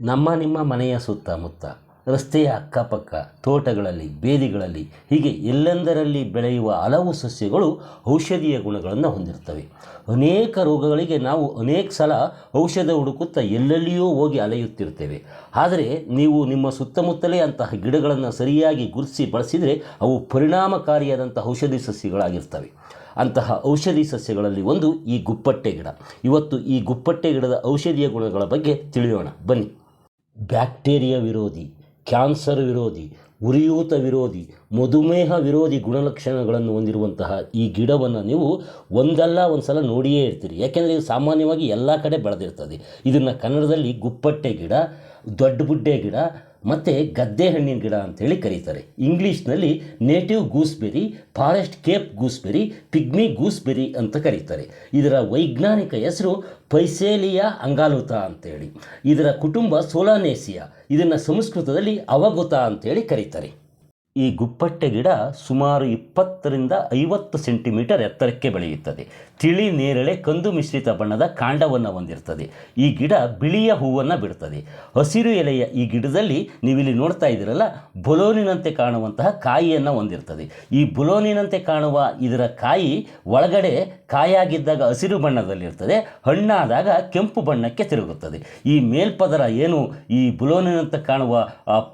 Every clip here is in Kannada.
ನಮ್ಮ ನಿಮ್ಮ ಮನೆಯ ಸುತ್ತಮುತ್ತ, ರಸ್ತೆಯ ಅಕ್ಕಪಕ್ಕ, ತೋಟಗಳಲ್ಲಿ ಬೇದಿಗಳಲ್ಲಿ ಹೀಗೆ ಎಲ್ಲೆಂದರಲ್ಲಿ ಬೆಳೆಯುವ ಹಲವು ಸಸ್ಯಗಳು ಔಷಧೀಯ ಗುಣಗಳನ್ನು ಹೊಂದಿರ್ತವೆ. ಅನೇಕ ರೋಗಗಳಿಗೆ ನಾವು ಅನೇಕ ಸಲ ಔಷಧ ಹುಡುಕುತ್ತಾ ಎಲ್ಲೆಲ್ಲಿಯೂ ಹೋಗಿ ಅಲೆಯುತ್ತಿರ್ತೇವೆ. ಆದರೆ ನೀವು ನಿಮ್ಮ ಸುತ್ತಮುತ್ತಲೇ ಅಂತಹ ಗಿಡಗಳನ್ನು ಸರಿಯಾಗಿ ಗುರುತಿಸಿ ಬಳಸಿದರೆ ಅವು ಪರಿಣಾಮಕಾರಿಯಾದಂಥ ಔಷಧಿ ಸಸ್ಯಗಳಾಗಿರ್ತವೆ. ಅಂತಹ ಔಷಧಿ ಸಸ್ಯಗಳಲ್ಲಿ ಒಂದು ಈ ಗುಪ್ಪಟ್ಟೆ ಗಿಡ. ಇವತ್ತು ಈ ಗುಪ್ಪಟ್ಟೆ ಗಿಡದ ಔಷಧೀಯ ಗುಣಗಳ ಬಗ್ಗೆ ತಿಳಿಯೋಣ. ಬನ್ನಿ. ಬ್ಯಾಕ್ಟೀರಿಯಾ ವಿರೋಧಿ, ಕ್ಯಾನ್ಸರ್ ವಿರೋಧಿ, ಉರಿಯೂತ ವಿರೋಧಿ, ಮಧುಮೇಹ ವಿರೋಧಿ ಗುಣಲಕ್ಷಣಗಳನ್ನು ಹೊಂದಿರುವಂತಹ ಈ ಗಿಡವನ್ನು ನೀವು ಒಂದಲ್ಲ ಒಂದು ಸಲ ನೋಡಿಯೇ ಇರ್ತೀರಿ. ಯಾಕೆಂದರೆ ಇದು ಸಾಮಾನ್ಯವಾಗಿ ಎಲ್ಲ ಕಡೆ ಬೆಳೆದಿರ್ತದೆ. ಇದನ್ನು ಕನ್ನಡದಲ್ಲಿ ಗುಪ್ಪಟ್ಟೆ ಗಿಡ, ದೊಡ್ಡ ಬುಡ್ಡೆ ಗಿಡ ಮತ್ತು ಗದ್ದೆ ಹಣ್ಣಿನ ಗಿಡ ಅಂತೇಳಿ ಕರೀತಾರೆ. ಇಂಗ್ಲೀಷ್ನಲ್ಲಿ native gooseberry, forest cape gooseberry, pygmy gooseberry ಅಂತ ಕರೀತಾರೆ. ಇದರ ವೈಜ್ಞಾನಿಕ ಹೆಸರು ಪೈಸೇಲಿಯಾ ಅಂಗಾಲುತ ಅಂತೇಳಿ ಇದರ ಕುಟುಂಬ ಸೋಲಾನೇಸಿಯಾ. ಇದನ್ನು ಸಂಸ್ಕೃತದಲ್ಲಿ ಅವಗುತ ಅಂತೇಳಿ ಕರೀತಾರೆ. ಈ ಗುಪ್ಪಟ್ಟೆ ಗಿಡ ಸುಮಾರು ಇಪ್ಪತ್ತರಿಂದ ಐವತ್ತು ಸೆಂಟಿಮೀಟರ್ ಎತ್ತರಕ್ಕೆ ಬೆಳೆಯುತ್ತದೆ. ತಿಳಿ ನೇರಳೆ ಕಂದು ಮಿಶ್ರಿತ ಬಣ್ಣದ ಕಾಂಡವನ್ನು ಹೊಂದಿರ್ತದೆ. ಈ ಗಿಡ ಬಿಳಿಯ ಹೂವನ್ನು ಬಿಡುತ್ತದೆ ಹಸಿರು ಎಲೆಯ ಈ ಗಿಡದಲ್ಲಿ ನೀವಿಲ್ಲಿ ನೋಡ್ತಾ ಇದ್ದೀರಲ್ಲ, ಬೊಲೋನಿನಂತೆ ಕಾಣುವಂತಹ ಕಾಯಿಯನ್ನು ಹೊಂದಿರ್ತದೆ. ಈ ಬೊಲೋನಿನಂತೆ ಕಾಣುವ ಇದರ ಕಾಯಿ ಒಳಗಡೆ ಕಾಯಾಗಿದ್ದಾಗ ಹಸಿರು ಬಣ್ಣದಲ್ಲಿರ್ತದೆ, ಹಣ್ಣಾದಾಗ ಕೆಂಪು ಬಣ್ಣಕ್ಕೆ ತಿರುಗುತ್ತದೆ. ಈ ಮೇಲ್ಪದರ ಏನು ಈ ಬುಲೋನಿನಂತೆ ಕಾಣುವ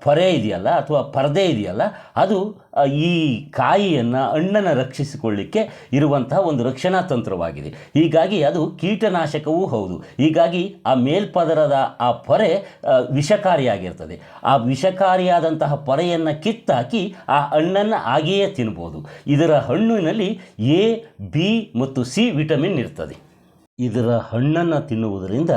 ಪೊರೆ ಇದೆಯಲ್ಲ ಅಥವಾ ಪರದೆ ಇದೆಯಲ್ಲ ಅದು ಈ ಕಾಯಿಯನ್ನು ಹಣ್ಣನ್ನು ರಕ್ಷಿಸಿಕೊಳ್ಳಿಕ್ಕೆ ಇರುವಂತಹ ಒಂದು ರಕ್ಷಣಾ ತಂತ್ರವಾಗಿದೆ. ಹೀಗಾಗಿ ಅದು ಕೀಟನಾಶಕವೂ ಹೌದು. ಹೀಗಾಗಿ ಆ ಮೇಲ್ಪದರದ ಆ ಪೊರೆ ವಿಷಕಾರಿಯಾಗಿರ್ತದೆ. ಆ ವಿಷಕಾರಿಯಾದಂತಹ ಪೊರೆಯನ್ನು ಕಿತ್ತಾಕಿ ಆ ಹಣ್ಣನ್ನು ಹಾಗೆಯೇ ತಿನ್ಬೋದು. ಇದರ ಹಣ್ಣಿನಲ್ಲಿ ಎ, ಬಿ ಮತ್ತು ಸಿ ವಿಟಮಿನ್ ಇರ್ತದೆ. ಇದರ ಹಣ್ಣನ್ನು ತಿನ್ನುವುದರಿಂದ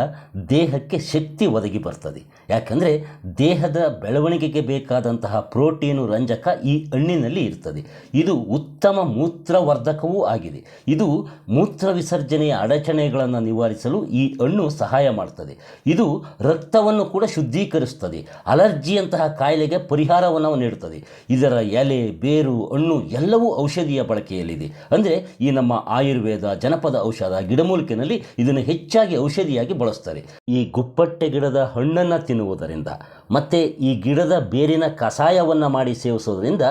ದೇಹಕ್ಕೆ ಶಕ್ತಿ ಒದಗಿ ಬರ್ತದೆ. ಯಾಕಂದರೆ ದೇಹದ ಬೆಳವಣಿಗೆಗೆ ಬೇಕಾದಂತಹ ಪ್ರೋಟೀನು ರಂಜಕ ಈ ಹಣ್ಣಿನಲ್ಲಿ ಇರ್ತದೆ. ಇದು ಉತ್ತಮ ಮೂತ್ರವರ್ಧಕವೂ ಆಗಿದೆ. ಇದು ಮೂತ್ರ ವಿಸರ್ಜನೆಯ ಅಡಚಣೆಗಳನ್ನು ನಿವಾರಿಸಲು ಈ ಹಣ್ಣು ಸಹಾಯ ಮಾಡ್ತದೆ. ಇದು ರಕ್ತವನ್ನು ಕೂಡ ಶುದ್ಧೀಕರಿಸ್ತದೆ. ಅಲರ್ಜಿಯಂತಹ ಕಾಯಿಲೆಗೆ ಪರಿಹಾರವನ್ನು ನೀಡುತ್ತದೆ ಇದರ ಎಲೆ, ಬೇರು, ಹಣ್ಣು ಎಲ್ಲವೂ ಔಷಧಿಯ ಬಳಕೆಯಲ್ಲಿದೆ. ಅಂದರೆ ಈ ನಮ್ಮ ಆಯುರ್ವೇದ, ಜನಪದ ಔಷಧ, ಗಿಡಮೂಲಿಕೆನಲ್ಲಿ ಇದನ್ನು ಹೆಚ್ಚಾಗಿ ಔಷಧಿಯಾಗಿ ಬಳಸ್ತಾರೆ. ಈ ಗುಪ್ಪಟ್ಟೆ ಗಿಡದ ಹಣ್ಣನ್ನು ತಿನ್ನುವುದರಿಂದ ಮತ್ತು ಈ ಗಿಡದ ಬೇರಿನ ಕಷಾಯವನ್ನು ಮಾಡಿ ಸೇವಿಸೋದ್ರಿಂದ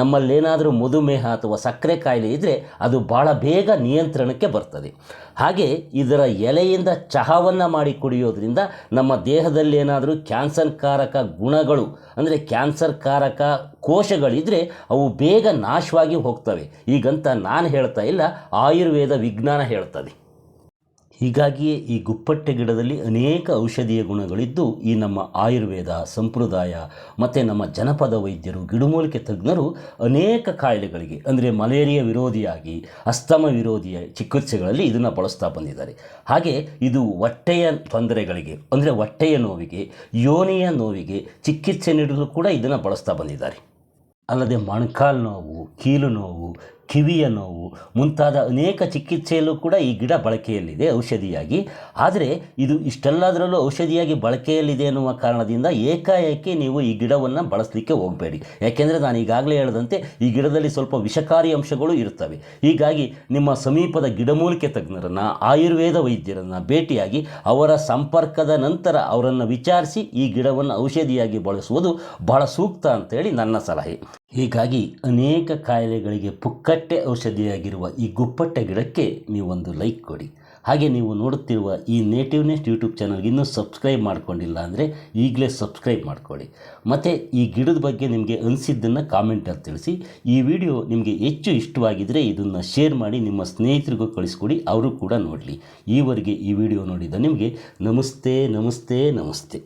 ನಮ್ಮಲ್ಲೇನಾದರೂ ಮಧುಮೇಹ ಅಥವಾ ಸಕ್ಕರೆ ಕಾಯಿಲೆ ಇದ್ದರೆ ಅದು ಭಾಳ ಬೇಗ ನಿಯಂತ್ರಣಕ್ಕೆ ಬರ್ತದೆ. ಹಾಗೆ ಇದರ ಎಲೆಯಿಂದ ಚಹಾವನ್ನು ಮಾಡಿ ಕುಡಿಯೋದ್ರಿಂದ ನಮ್ಮ ದೇಹದಲ್ಲಿ ಏನಾದರೂ ಕ್ಯಾನ್ಸರ್ ಕಾರಕ ಗುಣಗಳು, ಅಂದರೆ ಕ್ಯಾನ್ಸರ್ ಕಾರಕ ಕೋಶಗಳಿದ್ದರೆ ಅವು ಬೇಗ ನಾಶವಾಗಿ ಹೋಗ್ತವೆ. ಈಗಂತ ನಾನು ಹೇಳ್ತಾ ಇಲ್ಲ, ಆಯುರ್ವೇದ ವಿಜ್ಞಾನ ಹೇಳ್ತದೆ. ಹೀಗಾಗಿಯೇ ಈ ಗುಪ್ಪಟ್ಟೆ ಗಿಡದಲ್ಲಿ ಅನೇಕ ಔಷಧೀಯ ಗುಣಗಳಿದ್ದು, ಈ ನಮ್ಮ ಆಯುರ್ವೇದ ಸಂಪ್ರದಾಯ ಮತ್ತು ನಮ್ಮ ಜನಪದ ವೈದ್ಯರು, ಗಿಡಮೂಲಿಕೆ ತಜ್ಞರು ಅನೇಕ ಕಾಯಿಲೆಗಳಿಗೆ, ಅಂದರೆ ಮಲೇರಿಯಾ ವಿರೋಧಿಯಾಗಿ, ಅಸ್ತಮ ವಿರೋಧಿಯ ಚಿಕಿತ್ಸೆಗಳಲ್ಲಿ ಇದನ್ನು ಬಳಸ್ತಾ ಬಂದಿದ್ದಾರೆ. ಹಾಗೆ ಇದು ಹೊಟ್ಟೆಯ ತೊಂದರೆಗಳಿಗೆ, ಅಂದರೆ ಹೊಟ್ಟೆಯ ನೋವಿಗೆ, ಯೋನಿಯ ನೋವಿಗೆ ಚಿಕಿತ್ಸೆ ನೀಡಲು ಕೂಡ ಇದನ್ನು ಬಳಸ್ತಾ ಬಂದಿದ್ದಾರೆ. ಅಲ್ಲದೆ ಮೊಣಕಾಲು ನೋವು, ಕೀಲು ನೋವು ಕಿವಿಯ ನೋವು, ಮುಂತಾದ ಅನೇಕ ಚಿಕಿತ್ಸೆಯಲ್ಲೂ ಕೂಡ ಈ ಗಿಡ ಬಳಕೆಯಲ್ಲಿದೆ, ಔಷಧಿಯಾಗಿ. ಆದರೆ ಇದು ಇಷ್ಟೆಲ್ಲದರಲ್ಲೂ ಔಷಧಿಯಾಗಿ ಬಳಕೆಯಲ್ಲಿದೆ ಎನ್ನುವ ಕಾರಣದಿಂದ ಏಕಾಏಕಿ ನೀವು ಈ ಗಿಡವನ್ನು ಬಳಸಲಿಕ್ಕೆ ಹೋಗಬೇಡಿ. ಯಾಕೆಂದರೆ ನಾನು ಈಗಾಗಲೇ ಹೇಳಿದಂತೆ ಈ ಗಿಡದಲ್ಲಿ ಸ್ವಲ್ಪ ವಿಷಕಾರಿ ಅಂಶಗಳು ಇರ್ತವೆ. ಹೀಗಾಗಿ ನಿಮ್ಮ ಸಮೀಪದ ಗಿಡಮೂಲಿಕೆ ತಜ್ಞರನ್ನು, ಆಯುರ್ವೇದ ವೈದ್ಯರನ್ನು ಭೇಟಿಯಾಗಿ ಅವರ ಸಂಪರ್ಕದ ನಂತರ ಅವರನ್ನು ವಿಚಾರಿಸಿ ಈ ಗಿಡವನ್ನು ಔಷಧಿಯಾಗಿ ಬಳಸುವುದು ಬಹಳ ಸೂಕ್ತ ಅಂತೇಳಿ ನನ್ನ ಸಲಹೆ. ಹೀಗಾಗಿ ಅನೇಕ ಕಾಯಿಲೆಗಳಿಗೆ ಪುಕ್ಕಟ್ಟೆ ಔಷಧಿಯಾಗಿರುವ ಈ ಗುಪ್ಪಟ್ಟೆ ಗಿಡಕ್ಕೆ ನೀವೊಂದು ಲೈಕ್ ಕೊಡಿ. ಹಾಗೆ ನೀವು ನೋಡುತ್ತಿರುವ ಈ ನೇಟಿವ್ ನೆಸ್ಟ್ ಯೂಟ್ಯೂಬ್ ಚಾನಲ್ಗೆ ಇನ್ನೂ ಸಬ್ಸ್ಕ್ರೈಬ್ ಮಾಡ್ಕೊಂಡಿಲ್ಲ ಅಂದರೆ ಈಗಲೇ ಸಬ್ಸ್ಕ್ರೈಬ್ ಮಾಡ್ಕೊಳ್ಳಿ. ಮತ್ತು ಈ ಗಿಡದ ಬಗ್ಗೆ ನಿಮಗೆ ಅನಿಸಿದ್ದನ್ನು ಕಾಮೆಂಟಲ್ಲಿ ತಿಳಿಸಿ. ಈ ವಿಡಿಯೋ ನಿಮಗೆ ಹೆಚ್ಚು ಇಷ್ಟವಾಗಿದ್ದರೆ ಇದನ್ನು ಶೇರ್ ಮಾಡಿ, ನಿಮ್ಮ ಸ್ನೇಹಿತರಿಗೂ ಕಳಿಸ್ಕೊಡಿ, ಅವರು ಕೂಡ ನೋಡಲಿ. ಈವರೆಗೆ ಈ ವಿಡಿಯೋ ನೋಡಿದ ನಿಮಗೆ ನಮಸ್ತೆ ನಮಸ್ತೆ ನಮಸ್ತೆ.